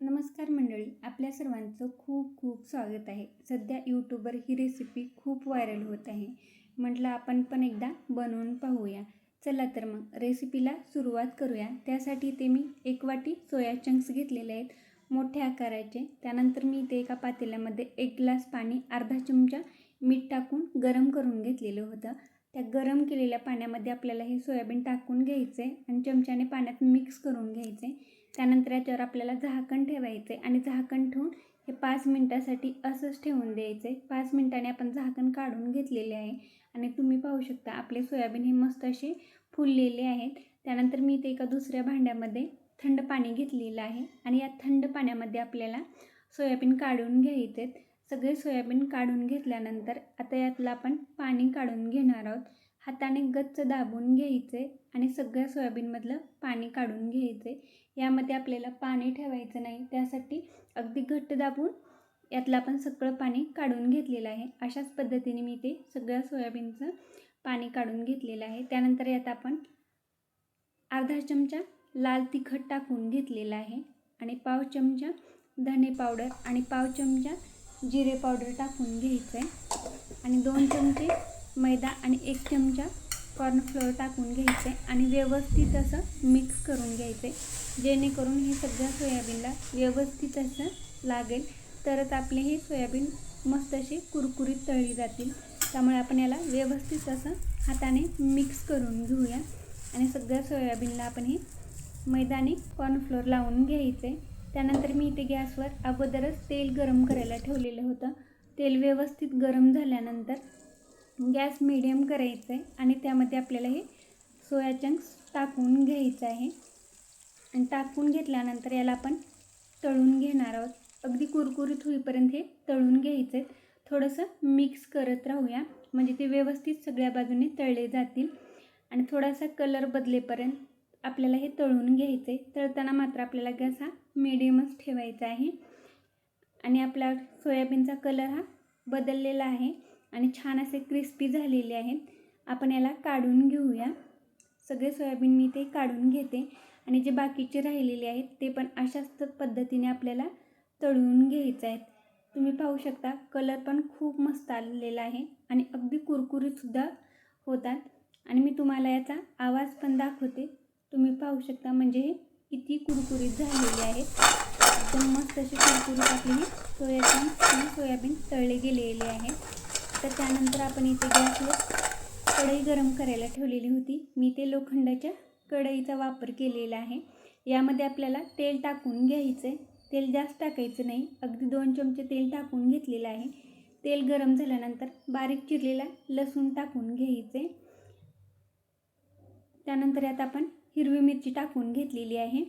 नमस्कार मंडळी आपल्या सर्वांचं खूप खूप स्वागत आहे. सध्या यूट्यूबवर ही रेसिपी खूप व्हायरल होत आहे. म्हटलं आपण पण एकदा बनवून पाहूया. चला तर मग रेसिपीला सुरुवात करूया. त्यासाठी ते मी एक वाटी सोया चंक्स घेतलेले आहेत. मोठ्या आकाराचे. त्यानंतर मी इथे एका पातेल्यामध्ये एक ग्लास पाणी अर्धा चमचा मीठ टाकून गरम करून घेतलेलं होतं. त्या गरम केलेल्या पाण्यामध्ये आपल्याला हे सोयाबीन टाकून घ्यायचे आणि चमच्याने पाण्यात मिक्स करून घ्यायचे. त्यानंतर याच्यावर आपल्याला झाकण ठेवायचं आहे आणि झाकण ठेवून हे पाच मिनटासाठी असंच ठेवून द्यायचे. पाच मिनटाने आपण झाकण काढून घेतलेले आहे आणि तुम्ही पाहू शकता आपले सोयाबीन हे मस्त असे फुललेले आहेत. त्यानंतर मी ते एका दुसऱ्या भांड्यामध्ये थंड पाणी घेतलेलं आहे आणि या थंड पाण्यामध्ये आपल्याला सोयाबीन काढून घ्यायचे आहेत सगळे सोयाबीन काढून घेतल्यानंतर आता यातलं आपण पाणी काढून घेणार आहोत. हाताने गच्च दाबून घ्यायचे आणि सगळ्या सोयाबीनमधलं पाणी काढून घ्यायचे. यामध्ये आपल्याला पाणी ठेवायचं नाही. त्यासाठी अगदी घट्ट दाबून यातलं आपण सगळं पाणी काढून घेतलेलं आहे. अशाच पद्धतीने मी ते सगळ्या सोयाबीनचं पाणी काढून घेतलेलं आहे. त्यानंतर यात आपण अर्धा चमचा लाल तिखट टाकून घेतलेला आहे. आणि पाव चमचा धने पावडर आणि पाव चमचा जिरे पावडर टाकून घ्यायचं आहे आणि दोन चमचे मैदा आणि एक चमचा कॉर्नफ्लोअर टाकून घ्यायचे आणि व्यवस्थित असं मिक्स करून घ्यायचे जेणेकरून हे सगळ्या सोयाबीनला व्यवस्थित असं लागेल. तरच आपले हे सोयाबीन मस्त असे कुरकुरीत तळली जातील. त्यामुळे आपण याला व्यवस्थित असं हाताने मिक्स करून घेऊया. आणि सगळ्या सोयाबीनला आपण हे मैदानी कॉर्नफ्लोअर लावून घ्यायचे त्यानंतर मी इथे गॅसवर अगोदरच तेल गरम करायला ठेवलेलं होतं. तेल व्यवस्थित गरम झाल्यानंतर गॅस मिडियम करायचं आहे आणि त्यामध्ये आपल्याला हे सोया चंक्स टाकून घ्यायचं आहे. आणि टाकून घेतल्यानंतर याला आपण तळून घेणार आहोत. अगदी कुरकुरीत होईपर्यंत हे तळून घ्यायचे आहेत थोडंसं मिक्स करत राहूया. म्हणजे ते व्यवस्थित सगळ्या बाजूने तळले जातील. आणि थोडासा कलर बदलेपर्यंत आपल्याला हे तळून घ्यायचं आहे तळताना मात्र आपल्याला गॅस हा मिडियमच ठेवायचा आहे. आणि आपला सोयाबीनचा कलर हा बदललेला आहे. आणि छान असे क्रिस्पी झालेले आहेत. आपण याला काढून घेऊया. सगळे सोयाबीन मी ते काढून घेते. आणि जे बाकीचे राहिलेले आहेत ते पण अशाच पद्धतीने आपल्याला तळून घ्यायचं आहेत. तुम्ही पाहू शकता कलर पण खूप मस्त आलेला आहे. आणि अगदी कुरकुरीतसुद्धा होतात. आणि मी तुम्हाला याचा आवाज पण दाखवते. तुम्ही पाहू शकता म्हणजे हे किती कुरकुरीत झालेले आहेत. एकदम मस्त असे कुरकुरीत आपली सोयाबीन आणि सोयाबीन तळले गेलेले आहेत तर त्यानंतर आपण इथे गॅसवर कढई गरम करायला ठेवलेली होती. मी ते लोखंडाच्या कढईचा वापर केलेला आहे. यामध्ये आपल्याला तेल टाकून घ्यायचं आहे तेल जास्त टाकायचं नाही. अगदी दोन चमचे तेल टाकून घेतलेलं आहे. तेल गरम झाल्यानंतर बारीक चिरलेला लसूण टाकून घ्यायचे त्यानंतर यात आपण हिरवी मिरची टाकून घेतलेली आहे.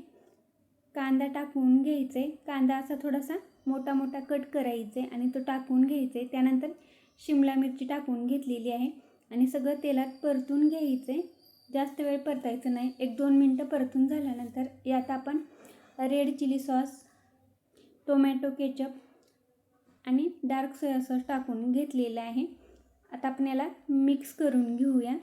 कांदा टाकून घ्यायचे. कांदा असा थोडासा मोठा मोठा कट करायचे आणि तो टाकून घ्यायचे. त्यानंतर शिमला मिरची टाकून घेतलेली आहे. आणि सगळं तेलात परतून घ्यायचे. जास्त वेळ परतायचं नाही. एक दोन मिनटं परतून झाल्यानंतर यात आपण red chilli sauce tomato ketchup आणि डार्क सोया सॉस टाकून घेतलेला आहे. आता आपण याला मिक्स करून घेऊया.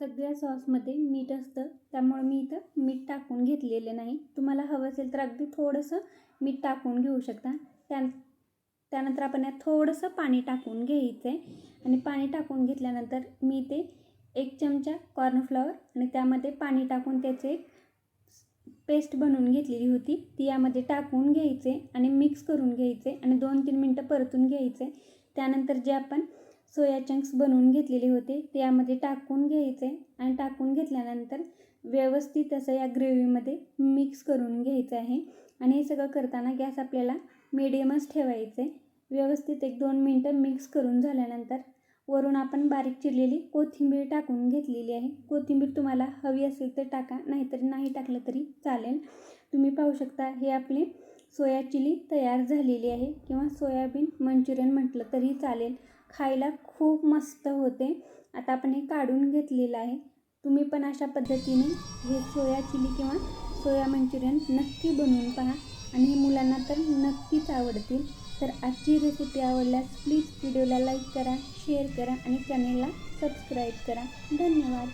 सगळ्या सॉसमध्ये मीठ असतं. त्यामुळे मी इथं मीठ टाकून घेतलेलं नाही. तुम्हाला हवं असेल तर अगदी थोडंसं मीठ टाकून घेऊ शकता. त्या त्यानंतर आपण यात थोडंसं पाणी टाकून घ्यायचं आहे आणि पाणी टाकून घेतल्यानंतर मी ते एक चमचा कॉर्नफ्लॉवर आणि त्यामध्ये पाणी टाकून त्याचे एक पेस्ट बनवून घेतलेली होती. ती यामध्ये टाकून घ्यायचे आणि मिक्स करून घ्यायचे आणि दोन तीन मिनटं परतून घ्यायचे. त्यानंतर जे आपण सोया चंक्स बनवून घेतलेले होते. ते यामध्ये टाकून घ्यायचे आणि टाकून घेतल्यानंतर व्यवस्थित असं या ग्रेव्हीमध्ये मिक्स करून घ्यायचं आहे. आणि हे सगळं करताना गॅस आपल्याला मिडियमच ठेवायचे. व्यवस्थित एक दोन मिनटं मिक्स करून झाल्यानंतर वरून आपण बारीक चिरलेली कोथिंबीर टाकून घेतलेली आहे. कोथिंबीर तुम्हाला हवी असेल तर टाका नाहीतर नाही टाकलं तरी चालेल. तुम्ही पाहू शकता हे आपले सोया चिली तयार झालेली आहे. किंवा सोयाबीन मंचुरियन म्हटलं तरी चालेल. खायला खूप मस्त होते. आता आपण हे काढून घेतलेलं आहे. तुम्ही पण अशा पद्धतीने हे सोया चिली किंवा सोया मंचुरियन नक्की बनवून पहा. आणि हे मुलांना तर नक्कीच आवडतील. तर आजची रेसिपी आवडल्यास प्लीज व्हिडिओला लाईक करा शेअर करा आणि चॅनेलला सबस्क्राईब करा. धन्यवाद.